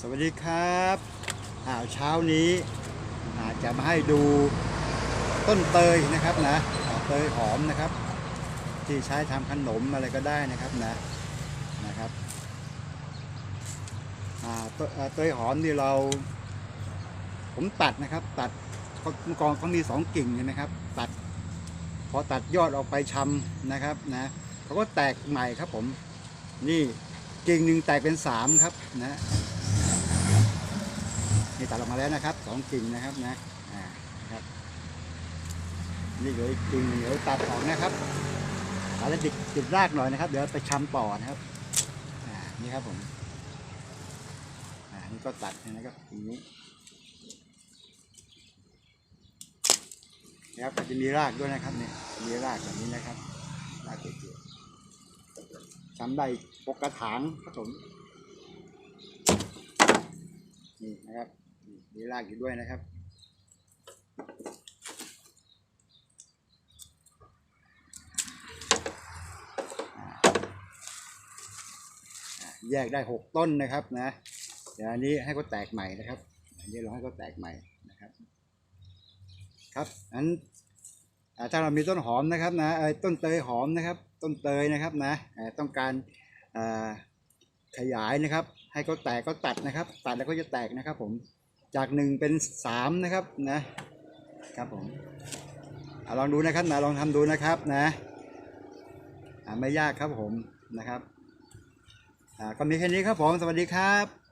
สวัสดีครับอ่าเช้านี้อาจะมาให้ดูต้นเตยนะครับนะเตยหอมนะครับ ที่ใช้ทำขนมอะไรก็ได้นะครับนะนะครับเตยหอมนี่เรา ผมตัดนะครับ ตัดเมื่อก่อนเขามีสองกิ่งใช่ไหมครับ ตัด พอตัดยอดออกไปชำนะครับนะเขาก็แตกใหม่ครับผมนี่กิ่งหนึ่งแตกเป็นสามครับนะ นี่ตัดออกมาแล้วนะครับสองกิ่งนะครับนะอ่านะครับนี่เหลืออีกกิ่งเดี๋ยวตัดออกนะครับตัดแล้วติดติดรากหน่อยนะครับ เดี๋ยวไปชำต่อนะครับอ่านี่ครับผมอ่านี่ก็ตัดนะครับอย่างนี้นะครับจะมีรากด้วยนะครับเนี่ยมีรากแบบนี้นะครับรากเกี่ยวๆชำได้ปกกระถางครับผมนี่นะครับ มีรากอยู่ด้วยนะครับ แยกได้หกต้นนะครับนะเดี๋ยวอันนี้ให้เขาแตกใหม่นะครับ อันนี้เราให้เขาแตกใหม่นะครับ ครับอันอ่าถ้าเรามีต้นหอมนะครับนะเอ่อต้นเตยหอมนะครับ ต้นเตยนะครับนะต้องการขยายนะครับ ให้เขาแตกก็ตัดนะครับ ตัดแล้วก็จะแตกนะครับผม จากหนึ่งเป็นสามนะครับนะครับผมอลองดูนะครับนะลองทำดูนะครับนะไม่ยากครับผมนะครับก็มีแค่นี้ครับผมสวัสดีครับ